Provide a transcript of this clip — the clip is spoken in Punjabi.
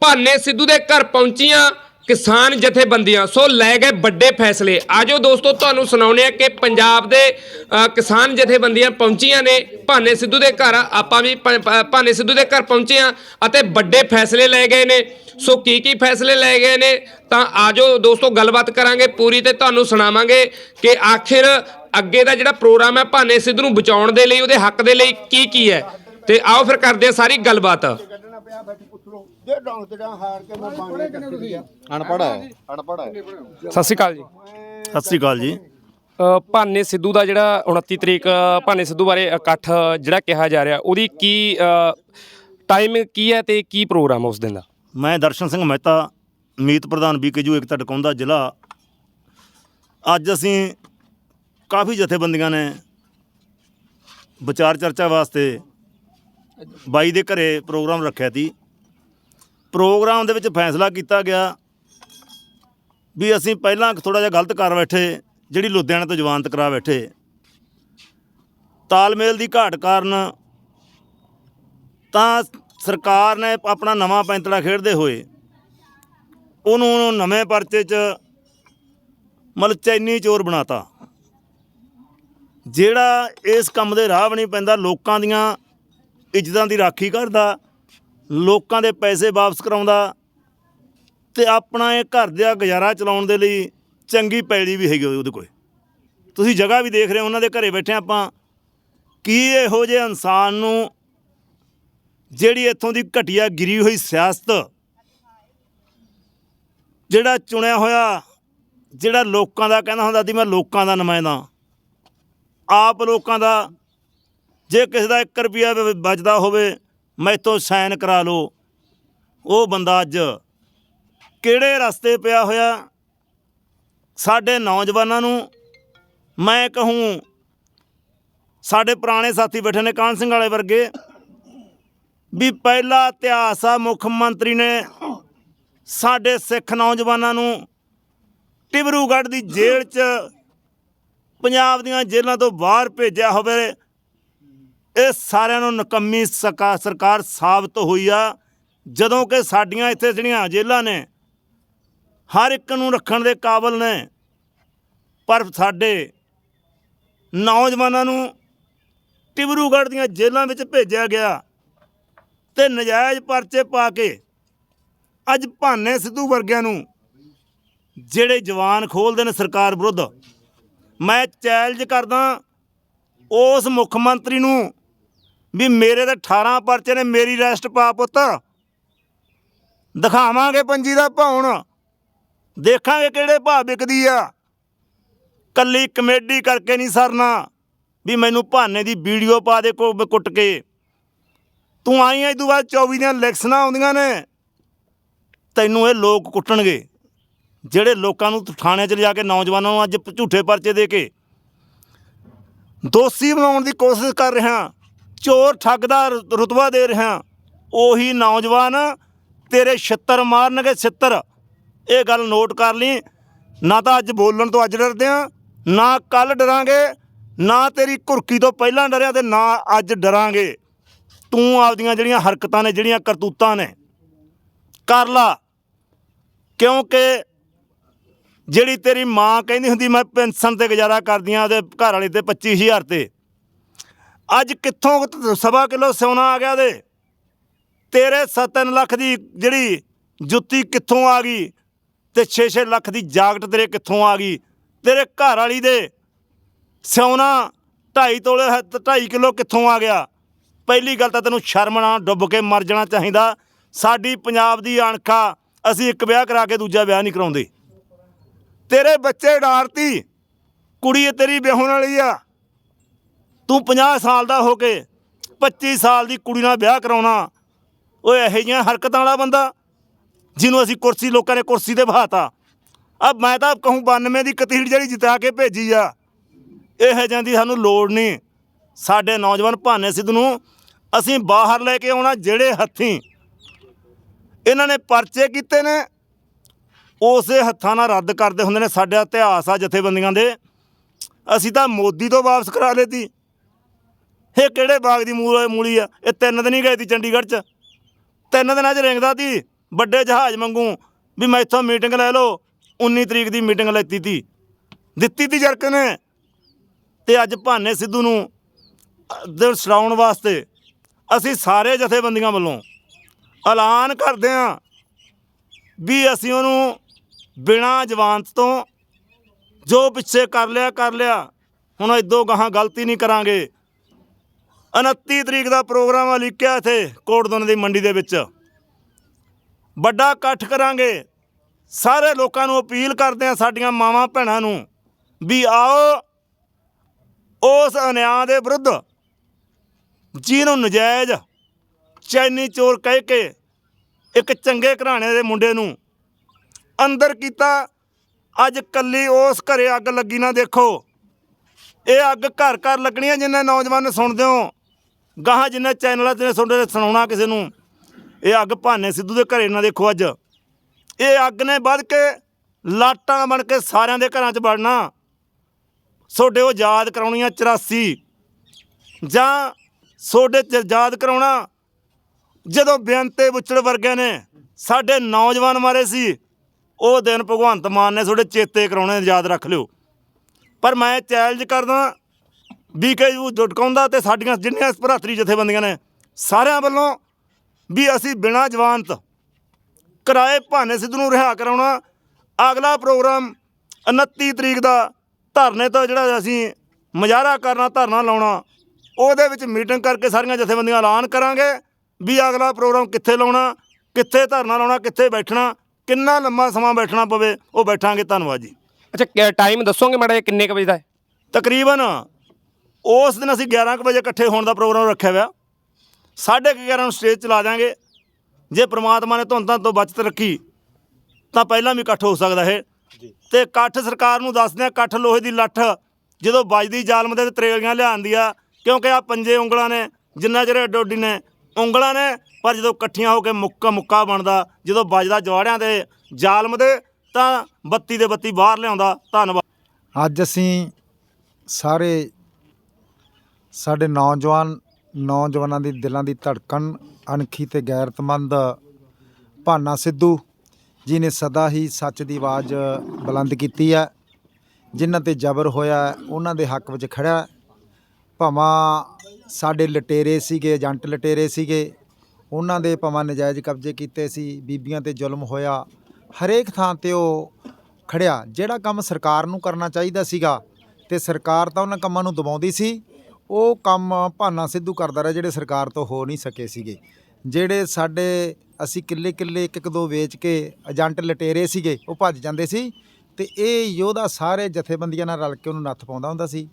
ਭਾਨੇ ਸਿੱਧੂ ਦੇ ਘਰ ਪਹੁੰਚੀਆਂ ਕਿਸਾਨ ਜਥੇਬੰਦੀਆਂ। ਸੋ ਲੈ ਗਏ ਵੱਡੇ ਫੈਸਲੇ। ਆਜੋ ਦੋਸਤੋ, ਤੁਹਾਨੂੰ ਸੁਣਾਉਂਦੇ ਆ ਕਿ ਪੰਜਾਬ ਦੇ ਕਿਸਾਨ ਜਥੇਬੰਦੀਆਂ ਪਹੁੰਚੀਆਂ ਨੇ। ਭਾਨੇ ਸਿੱਧੂ ਦੇ ਘਰ ਆਪਾਂ ਵੀ ਭਾਨੇ ਸਿੱਧੂ ਦੇ ਘਰ ਪਹੁੰਚੇ ਆ ਅਤੇ ਵੱਡੇ ਫੈਸਲੇ ਲਏ ਗਏ ਨੇ। ਸੋ ਕੀ ਕੀ ਫੈਸਲੇ ਲਏ ਗਏ ਨੇ? ਤਾਂ ਆਜੋ ਦੋਸਤੋ, ਗੱਲਬਾਤ ਕਰਾਂਗੇ ਪੂਰੀ ਤੇ ਤੁਹਾਨੂੰ ਸੁਣਾਵਾਂਗੇ ਕਿ ਆਖਿਰ ਅੱਗੇ ਦਾ ਜਿਹੜਾ ਪ੍ਰੋਗਰਾਮ ਹੈ ਭਾਨੇ ਸਿੱਧੂ ਨੂੰ ਬਚਾਉਣ ਦੇ ਲਈ, ਉਹਦੇ ਹੱਕ ਦੇ ਲਈ ਕੀ ਕੀ ਹੈ। ਤੇ ਆਓ ਫਿਰ ਕਰਦੇ ਆ ਸਾਰੀ ਗੱਲਬਾਤ। ਕੱਢਣਾ ਪਿਆ ਬੈਠ ਪੁੱਛ ਲੋ ਜੇ ਡਾਂਗ ਤੇ ਡਾਂਗ ਹਾਰ ਕੇ ਮੈਂ ਬਾਣੇ ਕੱਢੀ ਆ ਅਨਪੜ੍ਹ ਹੈ ਅਨਪੜ੍ਹ ਹੈ। ਸਤਿ ਸ਼੍ਰੀ ਅਕਾਲ ਜੀ। ਸਤਿ ਸ੍ਰੀ ਅਕਾਲ ਜੀ। ਅ, ਭਾਨੇ ਸਿੱਧੂ ਦਾ ਜਿਹੜਾ 29 ਤਰੀਕ ਅ, ਭਾਨੇ ਸਿੱਧੂ ਬਾਰੇ ਇਕੱਠ ਜਿਹੜਾ ਕਿਹਾ ਜਾ ਰਿਹਾ ਉਹਦੀ ਕੀ ਟਾਈਮ ਕੀ ਹੈ ਤੇ ਕੀ ਪ੍ਰੋਗਰਾਮ ਹੈ ਉਸ ਦਿਨ ਦਾ? ਮੈਂ ਦਰਸ਼ਨ ਸਿੰਘ ਮਹਿਤਾ ਮੀਤ ਪ੍ਰਧਾਨ ਬੀਕੇਯੂ ਏਕਤਾ ਟਕਾਉਂਦਾ ਜ਼ਿਲ੍ਹਾ। ਅੱਜ ਅਸੀਂ ਕਾਫੀ ਜਥੇਬੰਦੀਆਂ ਨੇ ਵਿਚਾਰ ਚਰਚਾ ਵਾਸਤੇ ਬਾਈ ਦੇ ਘਰੇ ਪ੍ਰੋਗਰਾਮ ਰੱਖਿਆ ਸੀ। ਪ੍ਰੋਗਰਾਮ ਦੇ ਵਿੱਚ ਫੈਸਲਾ ਕੀਤਾ ਗਿਆ ਵੀ ਅਸੀਂ ਪਹਿਲਾਂ ਥੋੜਾ ਜਿਹਾ ਗਲਤ ਕਰ ਬੈਠੇ, ਜਿਹੜੀ ਲੁਧਿਆਣੇ ਤੋਂ ਜਵਾਨਤ ਕਰਾ ਬੈਠੇ। ਤਾਲਮੇਲ ਦੀ ਘਾਟ ਕਾਰਨ ਤਾਂ ਸਰਕਾਰ ਨੇ ਆਪਣਾ ਨਵਾਂ ਪੈਂਤੜਾ ਖੇਡਦੇ ਹੋਏ ਉਹਨੂੰ ਨਵੇਂ ਪਰਚੇ 'ਚ ਮਤਲਬ ਚੈਨੀ ਚੋਰ ਬਣਾਤਾ। ਜਿਹੜਾ ਇਸ ਕੰਮ ਦੇ ਰਾਹ ਵੀ ਨਹੀਂ ਪੈਂਦਾ, ਲੋਕਾਂ ਦੀਆਂ ਇੱਜ਼ਤਾਂ ਦੀ ਰਾਖੀ ਕਰਦਾ, ਲੋਕਾਂ ਦੇ ਪੈਸੇ ਵਾਪਸ ਕਰਾਉਂਦਾ ਤੇ ਆਪਣਾ ਇਹ ਘਰ ਦਾ ਗੁਜ਼ਾਰਾ ਚਲਾਉਣ ਦੇ ਲਈ ਚੰਗੀ ਪੈਲੀ ਵੀ ਹੈਗੀ ਉਹਦੇ ਕੋਲ। ਤੁਸੀਂ ਜਗ੍ਹਾ ਵੀ ਦੇਖ ਰਹੇ ਹੋ, ਉਹਨਾਂ ਦੇ ਘਰੇ ਬੈਠੇ ਆਪਾਂ। ਕੀ ਇਹੋ ਜਿਹੇ ਇਨਸਾਨ ਨੂੰ ਜਿਹੜੀ ਇੱਥੋਂ ਦੀ ਘਟੀਆ ਗਿਰੀ ਹੋਈ ਸਿਆਸਤ, ਜਿਹੜਾ ਚੁਣਿਆ ਹੋਇਆ, ਜਿਹੜਾ ਲੋਕਾਂ ਦਾ ਕਹਿੰਦਾ ਹੁੰਦਾ ਸੀ, ਮੈਂ ਲੋਕਾਂ ਦਾ ਨੁਮਾਇੰਦਾ। ਆਪ ਲੋਕਾਂ ਦਾ ਜੇ ਕਿਸੇ ਦਾ 1 ਰੁਪਿਆ ਬਚਦਾ ਹੋਵੇ ਮੈਥੋਂ ਸਾਈਨ ਕਰਾ ਲਓ। ਉਹ ਬੰਦਾ ਅੱਜ ਕਿਹੜੇ ਰਸਤੇ ਪਿਆ ਹੋਇਆ? ਸਾਡੇ ਨੌਜਵਾਨਾਂ ਨੂੰ ਮੈਂ ਕਹੂੰ, ਸਾਡੇ ਪੁਰਾਣੇ ਸਾਥੀ ਬੈਠੇ ਨੇ ਕਾਨ ਸਿੰਘ ਵਾਲੇ ਵਰਗੇ, ਵੀ ਪਹਿਲਾ ਇਤਿਹਾਸ ਆ, ਮੁੱਖ ਮੰਤਰੀ ਨੇ ਸਾਡੇ ਸਿੱਖ ਨੌਜਵਾਨਾਂ ਨੂੰ ਟਿਬਰੂਗੜ੍ਹ ਦੀ ਜੇਲ੍ਹ 'ਚ ਪੰਜਾਬ ਦੀਆਂ ਜੇਲ੍ਹਾਂ ਤੋਂ ਬਾਹਰ ਭੇਜਿਆ ਹੋਵੇ। ਇਹ ਸਾਰਿਆਂ ਨੂੰ ਨਕੰਮੀ ਸਕਾ- ਸਰਕਾਰ ਸਾਬਤ ਹੋਈ ਆ। ਜਦੋਂ ਕਿ ਸਾਡੀਆਂ ਇੱਥੇ ਜਿਹੜੀਆਂ ਜੇਲ੍ਹਾਂ ਨੇ, ਹਰ ਇੱਕ ਨੂੰ ਰੱਖਣ ਦੇ ਕਾਬਲ ਨੇ। ਪਰ ਸਾਡੇ ਨੌਜਵਾਨਾਂ ਨੂੰ ਟਿਬਰੂਗੜ੍ਹ ਦੀਆਂ ਜੇਲ੍ਹਾਂ ਵਿੱਚ ਭੇਜਿਆ ਗਿਆ ਤੇ ਨਜਾਇਜ਼ ਪਰਚੇ ਪਾ ਕੇ ਅੱਜ ਭਾਨੇ ਸਿੱਧੂ ਵਰਗਿਆਂ ਨੂੰ ਜਿਹੜੇ ਜਵਾਨ ਖੋਲਦੇ ਨੇ ਸਰਕਾਰ ਵਿਰੁੱਧ, ਮੈਂ ਚੈਲੰਜ ਕਰਦਾ ਉਸ ਮੁੱਖ ਮੰਤਰੀ ਨੂੰ ਵੀ ਮੇਰੇ ਤਾਂ 18 ਪਰਚੇ ਨੇ, ਮੇਰੀ ਰੈਸਟ ਪਾ ਪੁੱਤ। ਦਿਖਾਵਾਂਗੇ ਪੰਜੀ ਦਾ ਭੌਣ। ਦੇਖਾਂਗੇ ਕਿਹੜੇ ਭਾਅ ਵਿਕਦੀ ਆ। ਕੱਲੀ ਕਮੇਡੀ ਕਰਕੇ ਨਹੀਂ ਸਰਨਾ, ਵੀ ਮੈਨੂੰ ਭਾਨੇ ਦੀ ਵੀਡੀਓ ਪਾ ਦੇ ਕੋ ਕੁੱਟ ਕੇ। ਤੂੰ ਆਈ ਐ ਇਦੋਂ ਬਾਅਦ 24 ਦੀਆਂ ਇਲੈਕਸ਼ਨਾਂ ਆਉਂਦੀਆਂ ਨੇ। ਤੈਨੂੰ ਇਹ ਲੋਕ ਕੁੱਟਣਗੇ, ਜਿਹੜੇ ਲੋਕਾਂ ਨੂੰ ਥਾਣੇ 'ਚ ਲਿਜਾ ਕੇ ਨੌਜਵਾਨਾਂ ਨੂੰ ਅੱਜ ਝੂਠੇ ਪਰਚੇ ਦੇ ਕੇ ਦੋਸ਼ੀ ਬਣਾਉਣ ਦੀ ਕੋਸ਼ਿਸ਼ ਕਰ ਰਿਹਾ। ਚੋਰ ਠੱਗ ਦਾ ਰ- ਰੁਤਬਾ ਦੇ ਰਿਹਾ। ਉਹੀ ਨੌਜਵਾਨ ਤੇਰੇ ਛਿੱਤਰ ਮਾਰਨਗੇ ਛਿੱਤਰ। ਇਹ ਗੱਲ ਨੋਟ ਕਰ ਲਈ। ਨਾ ਤਾਂ ਅੱਜ ਬੋਲਣ ਤੋਂ ਅੱਜ ਡਰਦੇ ਆ, ਨਾ ਕੱਲ ਡਰਾਂਗੇ, ਨਾ ਤੇਰੀ ਘੁਰਕੀ ਤੋਂ ਪਹਿਲਾਂ ਡਰਿਆ ਤੇ ਨਾ ਅੱਜ ਡਰਾਂਗੇ। ਤੂੰ ਆਪਦੀਆਂ ਜਿਹੜੀਆਂ ਹਰਕਤਾਂ ਨੇ, ਜਿਹੜੀਆਂ ਕਰਤੂਤਾਂ ਨੇ, ਕਰ ਲਾ। ਕਿਉਂਕਿ ਜਿਹੜੀ ਤੇਰੀ ਮਾਂ ਕਹਿੰਦੀ ਹੁੰਦੀ, ਮੈਂ ਪੈਨਸ਼ਨ ਤੇ ਗੁਜ਼ਾਰਾ ਕਰਦੀ ਕਰਦੀਆਂ ਉਹਦੇ ਘਰ ਵਾਲੇ ਤੇ 25000 ਤੇ। ਅੱਜ ਕਿੱਥੋਂ ਸਵਾ ਕਿਲੋ ਸੋਨਾ ਆ ਗਿਆ ਦੇ? ਤੇਰੇ 7 ਲੱਖ ਦੀ ਜਿਹੜੀ ਜੁੱਤੀ ਕਿੱਥੋਂ ਆ ਗਈ ਤੇ 6-6 ਲੱਖ ਦੀ ਜਾਕਟ ਤੇਰੇ ਕਿੱਥੋਂ ਆ ਗਈ? ਤੇਰੇ ਘਰ ਵਾਲੀ ਦੇ ਸੋਨਾ 2.5 ਤੋਲੇ 2.5 ਕਿਲੋ ਕਿੱਥੋਂ ਆ ਗਿਆ? ਪਹਿਲੀ ਗੱਲ ਤਾਂ ਤੈਨੂੰ ਸ਼ਰਮ ਨਾ ਡੁੱਬ ਕੇ ਮਰ ਜਾਣਾ ਚਾਹੀਦਾ। ਸਾਡੀ ਪੰਜਾਬ ਦੀ ਅਣਖਾ, ਅਸੀਂ ਇੱਕ ਵਿਆਹ ਕਰਾ ਕੇ ਦੂਜਾ ਵਿਆਹ ਨਹੀਂ ਕਰਾਉਂਦੇ। ਤੇਰੇ ਬੱਚੇ ਡਾਰਤੀ ਕੁੜੀ ਤੇਰੀ ਵਿਆਹਣ ਵਾਲੀ ਆ। ਤੂੰ 50 ਸਾਲ ਦਾ ਹੋ ਕੇ 25 ਸਾਲ ਦੀ ਕੁੜੀ ਨਾਲ ਵਿਆਹ ਕਰਾਉਣਾ, ਓਏ ਇਹੋ ਜਿਹੀਆਂ ਹਰਕਤਾਂ ਵਾਲਾ ਬੰਦਾ ਜਿਹਨੂੰ ਅਸੀਂ ਕੁਰਸੀ, ਲੋਕਾਂ ਨੇ ਕੁਰਸੀ ਤੇ ਬਹਾਤਾ। ਅਬ ਮੈਂ ਤਾਂ ਕਹੂੰ 92 ਦੀ ਕਤੀੜ ਜਿਹੜੀ ਜਿਤਾ ਕੇ ਭੇਜੀ ਆ, ਇਹ ਜਾਂਦੀ ਸਾਨੂੰ ਲੋੜ ਨਹੀਂ। ਸਾਡੇ ਨੌਜਵਾਨ ਭਾਨੇ ਸਿੱਧ ਨੂੰ ਅਸੀਂ ਬਾਹਰ ਲੈ ਕੇ ਆਉਣਾ ਜਿਹੜੇ ਹੱਥੀਂ। ਇਹਨਾਂ ਨੇ ਪਰਚੇ ਕੀਤੇ ਨੇ, ਉਸੇ ਹੱਥਾਂ ਨਾਲ ਰੱਦ ਕਰਦੇ ਹੁੰਦੇ ਨੇ ਸਾਡਾ ਇਤਿਹਾਸ ਆ ਜਥੇਬੰਦੀਆਂ ਦੇ। ਅਸੀਂ ਤਾਂ ਮੋਦੀ ਤੋਂ ਵਾਪਸ ਕਰਾ ਲੇਤੀ ਇਹ ਕਿਹੜੇ ਬਾਗ ਦੀ ਮੂਲ- ਮੂਲੀ ਆ? ਇਹ ਤਿੰਨ ਦਿਨ ਹੀ ਗਏ ਸੀ ਚੰਡੀਗੜ੍ਹ 'ਚ। ਤਿੰਨ ਦਿਨਾਂ 'ਚ ਰਿੰਗਦਾ ਸੀ ਵੱਡੇ ਜਹਾਜ਼ ਮੰਗੂ ਵੀ ਮੈਂ ਇੱਥੋਂ ਮੀਟਿੰਗ ਲੈ ਲਓ। 19 ਤਰੀਕ ਦੀ ਮੀਟਿੰਗ ਲੈਤੀ ਤੀ। ਦਿੱਤੀ ਤੀ ਜਰਕ ਨੇ। ਤੇ ਅੱਜ ਭਾਨੇ ਸਿੱਧੂ ਨੂੰ ਅ, ਦਿਲ ਛਡਾਉਣ ਵਾਸਤੇ ਅਸੀਂ ਸਾਰੇ ਜਥੇਬੰਦੀਆਂ ਵੱਲੋਂ ਐਲਾਨ ਕਰਦੇ ਹਾਂ ਵੀ ਅਸੀਂ ਉਹਨੂੰ ਬਿਨਾਂ ਜਵਾਨਤ ਤੋਂ ਜੋ ਪਿੱਛੇ ਕਰ ਲਿਆ ਕਰ ਲਿਆ। ਹੁਣ ਇਦੋਂ ਗਾਹਾਂ ਗਲਤੀ ਨਹੀਂ ਕਰਾਂਗੇ। 29 ਤਰੀਕ ਦਾ ਪ੍ਰੋਗਰਾਮ ਆ ਲਿਖਿਆ ਇੱਥੇ ਕੋਟਦਨ ਦੀ ਮੰਡੀ ਦੇ ਵਿੱਚ। ਵੱਡਾ ਇਕੱਠ ਕਰਾਂਗੇ। ਸਾਰੇ ਲੋਕਾਂ ਨੂੰ ਅਪੀਲ ਕਰਦੇ ਆ ਸਾਡੀਆਂ ਮਾਵਾਂ ਭੈਣਾਂ ਨੂੰ ਵੀ ਆਓ, ਉਸ ਅਨਿਆਂ ਦੇ ਵਿਰੁੱਧ ਜਿਹਨੂੰ ਨਜਾਇਜ਼ ਚੈਨੀ ਚੋਰ ਕਹਿ ਕੇ ਇੱਕ ਚੰਗੇ ਘਰਾਣੇ ਦੇ ਮੁੰਡੇ ਨੂੰ ਅੰਦਰ ਕੀਤਾ। ਅੱਜ ਕੱਲੀ ਉਸ ਘਰੇ ਅੱਗ ਲੱਗੀ ਨਾ ਦੇਖੋ। ਇਹ ਅੱਗ ਘਰ ਘਰ ਲੱਗਣੀ ਹੈ ਜਿੰਨੇ ਨੌਜਵਾਨ ਸੁਣਦੇ ਹੋ। ਗਾਹਾਂ ਜਿੰਨੇ ਚੈਨਲਾਂ ਤੇ ਸੁਣਦੇ ਸੁਣਾਉਣਾ ਕਿਸੇ ਨੂੰ। ਇਹ ਅੱਗ ਭਾਨੇ ਸਿੱਧੂ ਦੇ ਘਰੇ ਨਾ ਦੇਖੋ ਅੱਜ। ਇਹ ਅੱਗ ਨੇ ਵੱਧ ਕੇ ਲਾਟਾਂ ਬਣ ਕੇ ਸਾਰਿਆਂ ਦੇ ਘਰਾਂ 'ਚ ਵੜਨਾ। ਤੁਹਾਡੇ ਉਹ ਯਾਦ ਕਰਾਉਣੀਆਂ 84 ਜਾਂ ਤੁਹਾਡੇ ਯਾਦ ਕਰਾਉਣਾ, ਜਦੋਂ ਬੇਅੰਤੇ ਬੁੱਚੜ ਵਰਗਿਆਂ ਨੇ ਸਾਡੇ ਨੌਜਵਾਨ ਮਾਰੇ ਸੀ, ਉਹ ਦਿਨ ਭਗਵੰਤ ਮਾਨ ਨੇ ਤੁਹਾਡੇ ਚੇਤੇ ਕਰਾਉਣੇ ਯਾਦ ਰੱਖ ਲਿਓ। ਪਰ ਮੈਂ ਚੈਲੰਜ ਕਰਦਾ ਬੀਕੇਯੂ ਡਟਕਾਉਂਦਾ ਤੇ ਸਾਡੀਆਂ ਜਿੰਨੀਆਂ ਭਰਾਤਰੀ ਜਥੇਬੰਦੀਆਂ ਨੇ ਸਾਰਿਆਂ ਵੱਲੋਂ ਵੀ ਅਸੀਂ ਬਿਨਾਂ ਜਵਾਨਤ ਕਿਰਾਏ ਭਾਨੇ ਸਿੱਧੂ ਨੂੰ ਰਿਹਾ ਕਰਾਉਣਾ ਅਗਲਾ ਪ੍ਰੋਗਰਾਮ 29 ਤਰੀਕ ਦਾ ਧਰਨੇ ਤੋਂ ਜਿਹੜਾ ਅਸੀਂ ਮੁਜ਼ਾਹਰਾ ਕਰਨਾ ਧਰਨਾ ਲਾਉਣਾ ਉਹਦੇ ਵਿੱਚ ਮੀਟਿੰਗ ਕਰਕੇ ਸਾਰੀਆਂ ਜਥੇਬੰਦੀਆਂ ਐਲਾਨ ਕਰਾਂਗੇ ਵੀ ਅਗਲਾ ਪ੍ਰੋਗਰਾਮ ਕਿੱਥੇ ਲਾਉਣਾ ਕਿੱਥੇ ਧਰਨਾ ਲਾਉਣਾ ਕਿੱਥੇ ਬੈਠਣਾ ਕਿੰਨਾ ਲੰਮਾ ਸਮਾਂ ਬੈਠਣਾ ਪਵੇ ਉਹ ਬੈਠਾਂਗੇ ਧੰਨਵਾਦ ਜੀ। ਅੱਛਾ ਟਾਈਮ ਦੱਸੋਗੇ ਮਾੜਾ ਜਿਹਾ ਕਿੰਨੇ ਕ ਵਜੇ ਦਾ ਹੈ? ਤਕਰੀਬਨ ਉਸ ਦਿਨ ਅਸੀਂ 11 ਕੁ ਵਜੇ ਇਕੱਠੇ ਹੋਣ ਦਾ ਪ੍ਰੋਗਰਾਮ ਰੱਖਿਆ ਹੋਇਆ। ਸਾਢੇ ਕੁ 11 ਨੂੰ ਸਟੇਜ ਚਲਾ ਦਿਆਂਗੇ ਜੇ ਪ੍ਰਮਾਤਮਾ ਨੇ ਧੁੰਦਾਂ ਤੋਂ ਬਚਤ ਰੱਖੀ ਤਾਂ ਪਹਿਲਾਂ ਵੀ ਇਕੱਠ ਹੋ ਸਕਦਾ ਹੈ ਤੇ ਇਕੱਠ ਸਰਕਾਰ ਨੂੰ ਦੱਸਦੇ ਆ ਇਕੱਠ ਲੋਹੇ ਦੀ ਲੱਠ ਜਦੋਂ ਵੱਜਦੀ ਜ਼ਾਲਮ ਦੇ ਤਰੇਲੀਆਂ ਲਿਆਂਦੀ ਆ ਕਿਉਂਕਿ ਆ ਪੰਜੇ ਉਂਗਲਾਂ ਨੇ ਜਿੰਨਾ ਚਿਰ ਡੋਡੀ ਨੇ ਉਂਗਲਾਂ ਨੇ ਪਰ ਜਦੋਂ ਇਕੱਠੀਆਂ ਹੋ ਕੇ ਮੁੱਕਾ ਮੁੱਕਾ ਬਣਦਾ ਜਦੋਂ ਵੱਜਦਾ ਜਵਾੜਿਆਂ ਦੇ ਜ਼ਾਲਮ ਦੇ ਤਾਂ ਬੱਤੀ ਦੇ ਬੱਤੀ ਬਾਹਰ ਲਿਆਉਂਦਾ। ਧੰਨਵਾਦ। ਅੱਜ ਅਸੀਂ ਸਾਰੇ ਸਾਡੇ ਨੌਜਵਾਨ, ਨੌਜਵਾਨਾਂ ਦੀ ਦਿਲਾਂ ਦੀ ਧੜਕਣ, ਅਣਖੀ ਤੇ ਗੈਰਤਮੰਦ ਭਾਨਾ ਸਿੱਧੂ ਜੀ ਨੇ ਸਦਾ ਹੀ ਸੱਚ ਦੀ ਆਵਾਜ਼ ਬੁਲੰਦ ਕੀਤੀ ਹੈ। ਜਿਨ੍ਹਾਂ ਤੇ ਜ਼ਬਰ ਹੋਇਆ, ਉਹਨਾਂ ਦੇ ਹੱਕ ਵਿੱਚ ਖੜਿਆ ਭਾਵਾਂ ਸਾਡੇ ਲਟੇਰੇ ਸੀਗੇ, ਏਜੰਟ ਲਟੇਰੇ ਸੀਗੇ। ਉਹਨਾਂ ਦੇ ਭਾਵਾਂ ਨਜਾਇਜ਼ ਕਬਜ਼ੇ ਕੀਤੇ ਸੀ। ਬੀਬੀਆਂ ਤੇ ਜ਼ੁਲਮ ਹੋਇਆ। ਹਰੇਕ ਥਾਂ ਤੇ ਉਹ ਖੜਿਆ ਜਿਹੜਾ ਕੰਮ ਸਰਕਾਰ ਨੂੰ ਕਰਨਾ ਚਾਹੀਦਾ ਸੀਗਾ ਤੇ ਸਰਕਾਰ ਤਾਂ ਉਹਨਾਂ ਕੰਮਾਂ ਨੂੰ ਦਬਾਉਂਦੀ ਸੀ। ਉਹ ਕੰਮ ਭਾਨਾ ਸਿੱਧੂ ਕਰਦਾ ਰਿਹਾ ਜਿਹੜੇ ਸਰਕਾਰ ਤੋਂ ਹੋ ਨਹੀਂ ਸਕੇ ਸੀਗੇ। ਜਿਹੜੇ ਸਾਡੇ ਅਸੀਂ ਕਿੱਲੇ ਕਿੱਲੇ ਇੱਕ ਇੱਕ ਦੋ ਵੇਚ ਕੇ ਏਜੰਟ ਲਟੇਰੇ ਸੀਗੇ, ਉਹ ਭੱਜ ਜਾਂਦੇ ਸੀ ਤੇ ਇਹ ਯੋਧਾ ਸਾਰੇ ਜਥੇਬੰਦੀਆਂ ਨਾਲ ਰਲ ਕੇ ਉਹਨੂੰ ਨੱਥ ਪਾਉਂਦਾ ਹੁੰਦਾ ਸੀ।